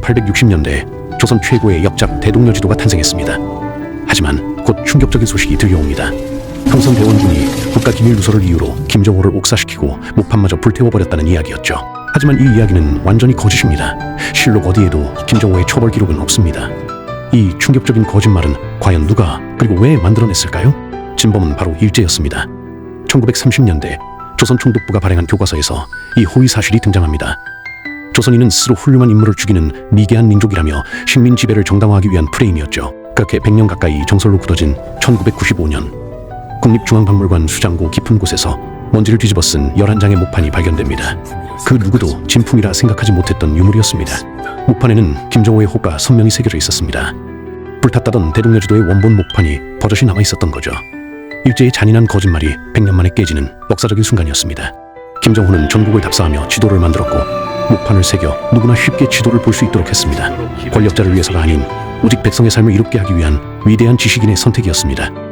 1860년대 조선 최고의 역작 대동여지도가 탄생했습니다. 하지만 곧 충격적인 소식이 들려옵니다. 흥선 대원군이 국가 기밀 누설을 이유로 김정호를 옥사시키고 목판마저 불태워버렸다는 이야기였죠. 하지만 이 이야기는 완전히 거짓입니다. 실록 어디에도 김정호의 처벌 기록은 없습니다. 이 충격적인 거짓말은 과연 누가 그리고 왜 만들어냈을까요? 진범은 바로 일제였습니다. 1930년대 조선 총독부가 발행한 교과서에서 이 호위 사실이 등장합니다. 조선인은 스스로 훌륭한 인물을 죽이는 미개한 민족이라며 식민 지배를 정당화하기 위한 프레임이었죠. 그렇게 100년 가까이 정설로 굳어진 1995년 국립중앙박물관 수장고 깊은 곳에서 먼지를 뒤집어 쓴 11장의 목판이 발견됩니다. 그 누구도 진품이라 생각하지 못했던 유물이었습니다. 목판에는 김정호의 호가 선명히 새겨져 있었습니다. 불탔다던 대동여지도의 원본 목판이 버젓이 남아 있었던 거죠. 일제의 잔인한 거짓말이 100년 만에 깨지는 역사적인 순간이었습니다. 김정호는 전국을 답사하며 지도를 만들었고 목판을 새겨 누구나 쉽게 지도를 볼 수 있도록 했습니다. 권력자를 위해서가 아닌 오직 백성의 삶을 이롭게 하기 위한 위대한 지식인의 선택이었습니다.